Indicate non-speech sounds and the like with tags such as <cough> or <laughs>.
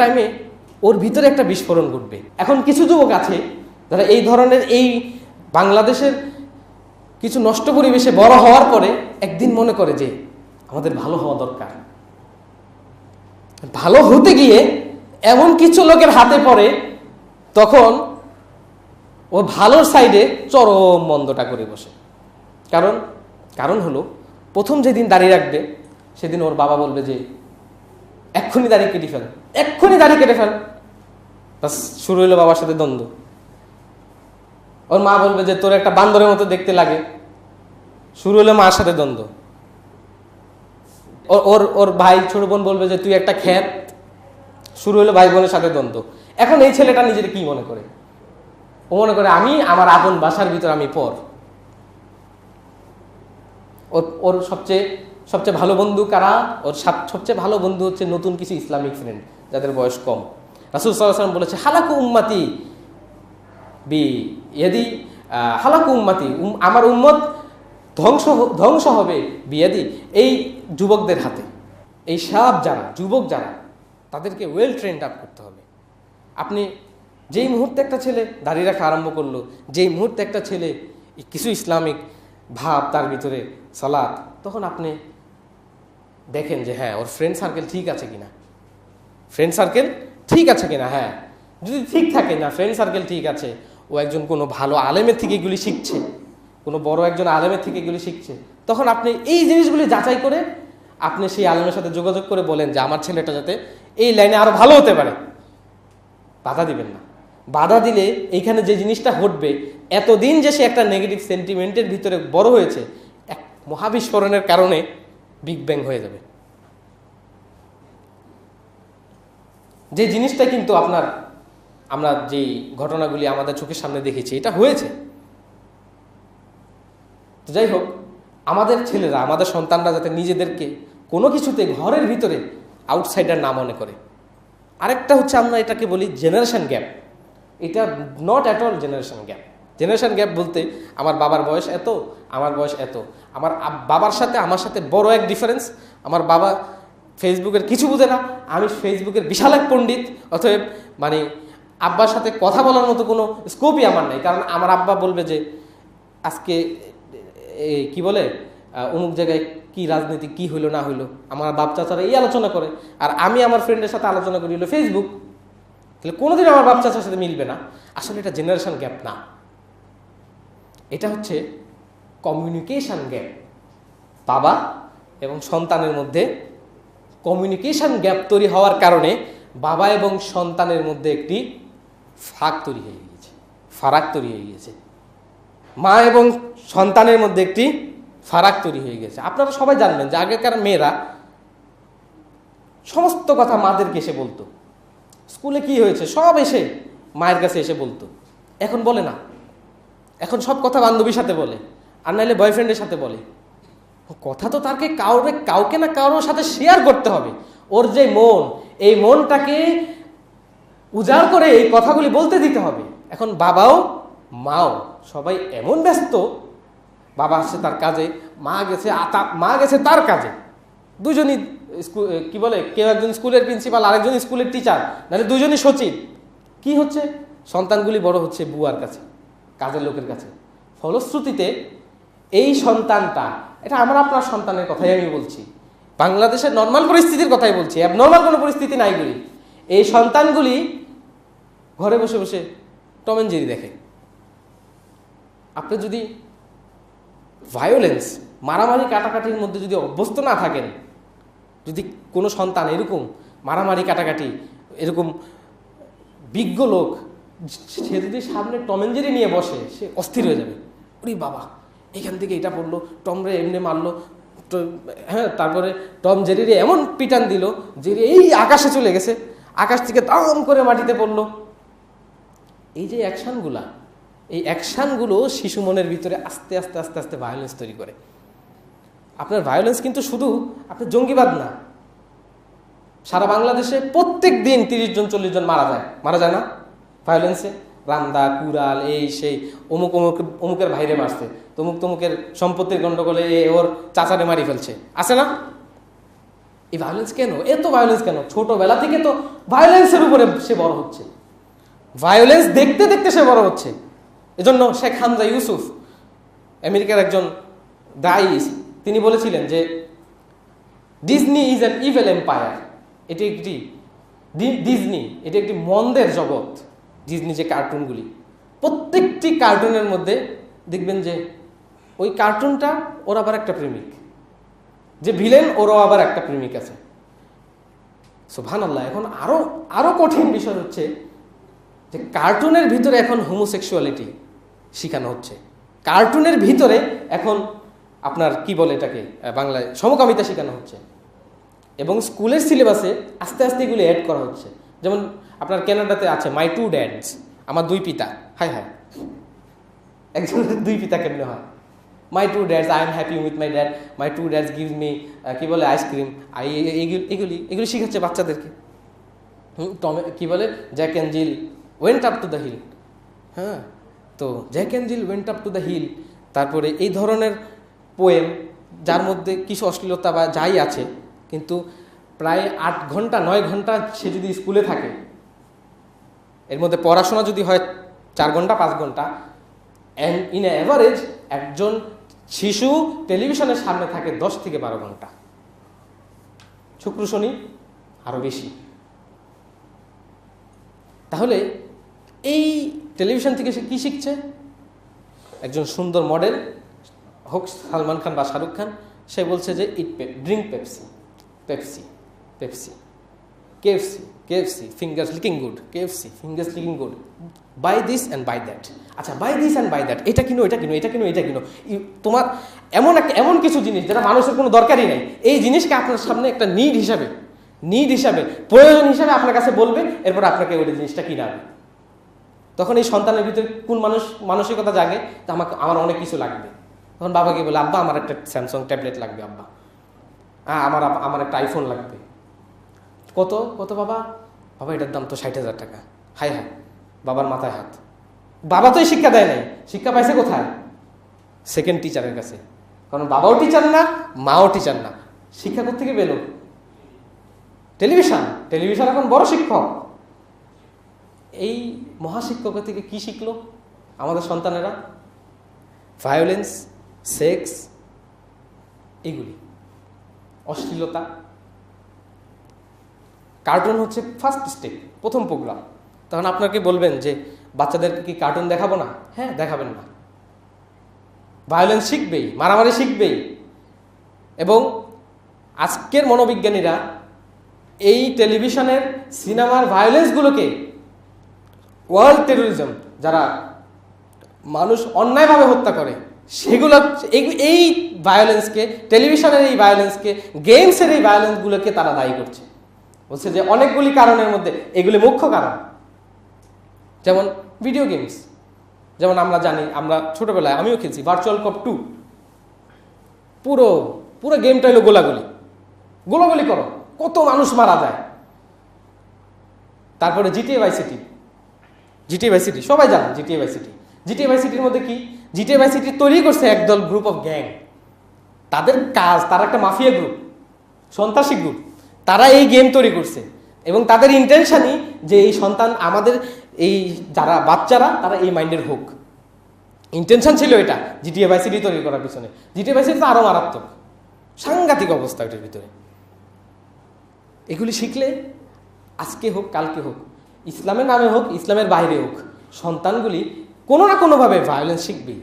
টাইমে ওর ভিতরে একটা বিস্ফোরণ ঘটবে। এখন কিছু যুবক আছে, যারা এই ধরনের এই বাংলাদেশের কিছু নষ্ট পরিবেশে বড় হওয়ার পরে একদিন মনে করে যে, আমাদের ভালো হওয়া দরকার। ভালো হতে গিয়ে এমন কিছু লোকের হাতে পড়ে, তখন ও ভালোর সাইডে চরম মন্দটা করে বসে। কারণ কারণ হলো, প্রথম যেদিন দাঁড়িয়ে রাখবে, সেদিন ওর বাবা বলবে যে এক্ষুনি দাড়ি কেটে ফেল, এক্ষুনি দাড়ি কেটে ফেল। বাস, শুরু হইল বাবার সাথে দ্বন্দ্ব। ওর মা বলবে যে, তোর একটা বান্দরের মতো দেখতে লাগে। শুরু হলো মার সাথে দ্বন্দ্ব। ওর- ওর ভাই, ছোট বোন বলবে যে, তুই একটা খ্যাত। শুরু হলো ভাই বোনের সাথে দ্বন্দ্ব। এখন এই ছেলেটা নিজের কি মনে করে? ও মনে করে, আমি, আমার আপন বাসার ভিতর আমি পর। ওর ওর সবচেয়ে সবচেয়ে ভালো বন্ধু কারা? ওর সবচেয়ে ভালো বন্ধু হচ্ছে নতুন কিছু ইসলামিক ফ্রেন্ড যাদের বয়স কম। রাসুল সাল্লাম বলেছে, হালাকু উম্মাতি বি ইয়াদি। হালাকু উম্মাতি, উম- আমার উম্মত ধ্বংস ধ্বংস হবে বিয়াদি এই যুবকদের হাতে, এই সব যারা, যুবক যারা, তাদেরকে ওয়েল ট্রেন্ড আপ করতে হবে। আপনি যেই মুহূর্তে একটা ছেলে দাঁড়িয়ে রাখা আরম্ভ করল, যেই মুহূর্তে একটা ছেলে কিছু ইসলামিক ভাব তার ভিতরে, সালাত, তখন আপনি দেখেন যে হ্যাঁ ওর ফ্রেন্ড সার্কেল ঠিক আছে কিনা? ফ্রেন্ড সার্কেল ঠিক আছে কিনা? হ্যাঁ। যদি ঠিক থাকে না ফ্রেন্ড সার্কেল ঠিক আছে, ও একজন কোনো ভালো আলেমের থেকে এগুলি শিখছে, কোনো বড় একজন আলেমের থেকে এগুলি শিখছে, তখন আপনি এই জিনিসগুলি যাচাই করে আপনি সেই আলেমের সাথে যোগাযোগ করে বলেন যে, আমার ছেলেটা যাতে এই লাইনে আরও ভালো হতে পারে। বাধা দিবেন না। বাধা দিলে এইখানে যে জিনিসটা ঘটবে, এতদিন যে সে একটা নেগেটিভ সেন্টিমেন্টের ভিতরে বড় হয়েছে, এক মহাবিস্ফোরণের কারণে বিগ ব্যাং হয়ে যাবে। যে জিনিসটা কিন্তু আপনার, আমরা যে ঘটনাগুলি আমাদের চোখের সামনে দেখেছি, এটা হয়েছে। যাই হোক, আমাদের ছেলেরা, আমাদের সন্তানরা যাতে নিজেদেরকে কোনো কিছুতে ঘরের ভিতরে আউটসাইডার না মনে করে। আরেকটা হচ্ছে আমরা এটাকে বলি জেনারেশন গ্যাপ এটা not at all generation gap generation gap বলতে আমার বাবার বয়স এত, আমার বয়স এত। আমার বাবার সাথে, আমার সাথে বড় এক ডিফারেন্স আমার বাবা ফেসবুকের কিছু বুঝে না, আমি ফেসবুকের বিশাল এক পণ্ডিত। অতএব মানে আব্বার সাথে কথা বলার মতো কোনো স্কোপই আমার নেই। কারণ আমার আব্বা বলবে যে, আজকে কি বলে অমুক জায়গায় কি রাজনীতি, কি হইল, না হইল। আমার বাপ চাচারা এই আলোচনা করে। আর আমি আমার ফ্রেন্ডের সাথে আলোচনা করি হলো ফেসবুক তাহলে কোনোদিন আমার বাপ চাচার সাথে মিলবে না। আসলে এটা জেনারেশন গ্যাপ না। এটা হচ্ছে কমিউনিকেশান গ্যাপ বাবা এবং সন্তানের মধ্যে কমিউনিকেশান গ্যাপ তৈরি হওয়ার কারণে বাবা এবং সন্তানের মধ্যে একটি ফাঁক তৈরি হয়ে গিয়েছে, ফারাক তৈরি হয়ে গিয়েছে। মা এবং সন্তানের মধ্যে একটি ফারাক তৈরি হয়ে গেছে। আপনারা সবাই জানবেন যে আগেকার মেয়েরা সমস্ত কথা মাদেরকে এসে বলতো। স্কুলে কি হয়েছে? সব এসে মায়ের কাছে এসে বলতো। এখন বলে না। এখন সব কথা বান্ধবীর সাথে বলে, আর নাহলে বয়ফ্রেন্ডের সাথে বলে। কথা তো তাকে কাউকে কাউকে না কারোর সাথে শেয়ার করতে হবে। ওর যে মন, এই মনটাকে উজাড় করে এই কথাগুলি বলতে দিতে হবে। এখন বাবাও, মাও সবাই এমন ব্যস্ত, বাবা আসছে তার কাজে, মা গেছে মা গেছে তার কাজে। দুজনই স্কুল কি বলে, কেউ একজন স্কুলের প্রিন্সিপাল আরেকজন স্কুলের টিচার নাহলে দুজনই সচিব। কি হচ্ছে? সন্তানগুলি বড় হচ্ছে বুয়ার কাছে। কাজের লোকের কাছে। ফলশ্রুতিতে এই সন্তানটা, এটা আমার আপনার সন্তানের কথাই আমি বলছি। বাংলাদেশের নর্মাল পরিস্থিতির কথাই বলছি নর্মাল কোনো পরিস্থিতি নাই বলি। এই সন্তানগুলি ঘরে বসে বসে টম অ্যান্ড জেরি দেখে। আপনি যদি ভায়োলেন্স মারামারি কাটাকাটির মধ্যে যদি অভ্যস্ত না থাকেন, যদি কোনো সন্তান এরকম মারামারি কাটাকাটি, এরকম বিজ্ঞ লোক সে যদি সামনে টমেঞ্জেরি নিয়ে বসে, সে অস্থির হয়ে যাবে। ওরে বাবা, এখান থেকে এটা পড়ল টমরে এমনি মারলো হ্যাঁ তারপরে টম জেরিরে এমন পিটান দিল, জেরি এই আকাশে চলে গেছে, আকাশ থেকে দাম করে মাটিতে পড়ল। এই যে অ্যাকশানগুলা, এই অ্যাকশানগুলো শিশু মনের ভিতরে আস্তে আস্তে আস্তে আস্তে ভায়োলেন্স তৈরি করে। আপনার ভায়োলেন্স কিন্তু শুধু আপনার জঙ্গিবাদ না, সারা বাংলাদেশে প্রত্যেক দিন তিরিশ জন, চল্লিশ জন মারা যায় মারা যায় না? ভায়োলেন্সে রামদা কুড়াল, এই, সেই, অমুক অমুক, অমুকের ভাইরে মারছে, তমুক, তমুকের সম্পত্তির গন্ডগোলে এ, ওর চাচারে মারি ফেলছে। আছে না? এই ভায়োলেন্স কেন? এত ভায়োলেন্স কেন? ছোটবেলা থেকে তো ভায়োলেন্সের উপরে সে বড় হচ্ছে। ভায়োলেন্স দেখতে দেখতে সে বড় হচ্ছে। এজন্য শেখ হামজা ইউসুফ, আমেরিকার একজন দায়ী, তিনি বলেছিলেন যে Disney is an evil empire এটি একটি ডিজনি এটি একটি মন্দের জগৎ। ডিজনি যে কার্টুনগুলি। প্রত্যেকটি কার্টুনের মধ্যে দেখবেন যে ওই কার্টুনটা ওর আবার একটা প্রেমিক। যে ভিলেন ওরও আবার একটা প্রেমিক আছে। সোভান আল্লাহ এখন আরও আরও কঠিন বিষয় হচ্ছে যে কার্টুনের ভিতরে এখন হোমোসেক্সুয়ালিটি শেখানো হচ্ছে। কার্টুনের ভিতরে এখন আপনার কি বলে এটাকে বাংলায় সমকামিতা শেখানো হচ্ছে। এবং স্কুলের সিলেবাসে আস্তে আস্তে এগুলি অ্যাড করা হচ্ছে। যেমন আপনার কেনাডাতে আছে মাই টু ড্যাডস আমার দুই পিতা হাই হাই একজনের <laughs> দুই পিতা কেমনে হয়? My two dads I am happy with my dad my two dads gives me কি বলে আইসক্রিম আই এগুলি এগুলি শিখাচ্ছে বাচ্চাদেরকে। হুম, টমে, কি বলে Jack and Jill went up to the hill হ্যাঁ? তো Jack and Jill went up to the hill তারপরে এই ধরনের পোয়েম যার মধ্যে কিছু অশ্লীলতা বা যাই আছে, কিন্তু প্রায় আট ঘণ্টা, নয় ঘণ্টা সে যদি স্কুলে থাকে, এর মধ্যে পড়াশোনা যদি হয় চার ঘণ্টা, পাঁচ ঘণ্টা অ্যান্ড ইন অ্যাভারেজ একজন শিশু টেলিভিশনের সামনে থাকে দশ থেকে বারো ঘণ্টা। শুক্র, শনি আরও বেশি। তাহলে এই টেলিভিশন থেকে সে কী শিখছে? একজন সুন্দর মডেল, হোক সালমান খান বা শাহরুখ খান, সে বলছে যে eat drink Pepsi Pepsi Pepsi KFC KFC fingers licking good KFC fingers licking good buy this and buy that আচ্ছা buy this and buy that এটা কিনো এটা কিনো এটা কিনো এটা কিনো। তোমার এমন একটা, এমন কিছু জিনিস যেটা মানুষের কোনো দরকারই নেই। এই জিনিসকে আপনার সামনে একটা নিড হিসাবে নিড হিসাবে, প্রয়োজন হিসাবে আপনার কাছে বলবে, এরপর আপনাকে ওই জিনিসটা কিনাবে তখন এই সন্তানের ভিতরে কোন মানুষ, মানসিকতা জাগে যে আমাকে, আমার অনেক কিছু লাগবে। তখন বাবাকে বলে, আব্বা, আমার একটা স্যামসাং ট্যাবলেট লাগবে, আব্বা। হ্যাঁ আমার আমার একটা আইফোন লাগবে। কত? কত বাবা? বাবা, এটার দাম তো ষাট হাজার টাকা। হাই হাই বাবার মাথায় হাত। বাবা তো শিক্ষা দেয় নাই। শিক্ষা পাইছে কোথায়? সেকেন্ড টিচারের কাছে। কারণ বাবাও টিচার না, মাও টিচার না। শিক্ষা থেকে পেল? টেলিভিশন টেলিভিশন এখন বড় শিক্ষক। এই মহাশিক্ষক থেকে কি শিখলো আমাদের সন্তানেরা? ভায়োলেন্স সেক্স এগুলি। অশ্লীলতা। কার্টুন হচ্ছে ফার্স্ট স্টেপ প্রথম প্রোগ্রাম তখন আপনাকে বলবেন যে, বাচ্চাদেরকে কি কার্টুন দেখাবো না? হ্যাঁ দেখাবেন না। ভায়োলেন্স শিখবেই, মারামারি শিখবেই। এবং আজকের মনোবিজ্ঞানীরা এই টেলিভিশনের সিনেমার ভায়োলেন্সগুলোকে ওয়ার্ল্ড টেরোরিজম যারা মানুষ অন্যায়ভাবে হত্যা করে, সেগুলো এই- এই ভায়োলেন্সকে টেলিভিশনের এই ভায়োলেন্সকে গেমসের এই ভায়োলেন্সগুলোকে তারা দায়ী করছে। বলছে যে অনেকগুলি কারণের মধ্যে, এগুলি মুখ্য কারণ। যেমন ভিডিও গেমস যেমন আমরা জানি, আমরা ছোটবেলায় আমিও খেলছি ভার্চুয়াল কপ টু পুরো পুরো গেমটা হলো গোলাগুলি। গোলাগুলি করো, কত মানুষ মারা যায়। তারপরে GTA Vice City GTA Vice City সবাই জানেন GTA Vice City GTA Vice সিটির মধ্যে কি? জিটিএ বাই সিটি তৈরি করছে একদল গ্রুপ অফ গ্যাং তাদের কাজ, তারা একটা মাফিয়া গ্রুপ সন্ত্রাসী গ্রুপ তারা এই গেম তৈরি করছে। এবং তাদের ইন্টেনশনই যে এই সন্তান আমাদের এই যারা বাচ্চারা, তারা এই মাইন্ডের হোক। ইন্টেনশন ছিল এটা জিটিএ বাই সিটি তৈরি করার পিছনে। জিটিএ বাই তো আরও মারাত্মক। সাংঘাতিক অবস্থা এটার ভিতরে। এগুলি শিখলে আজকে হোক, কালকে হোক, ইসলামের নামে হোক, ইসলামের বাইরে হোক, সন্তানগুলি কোনো না কোনোভাবে ভায়োলেন্স শিখবেই।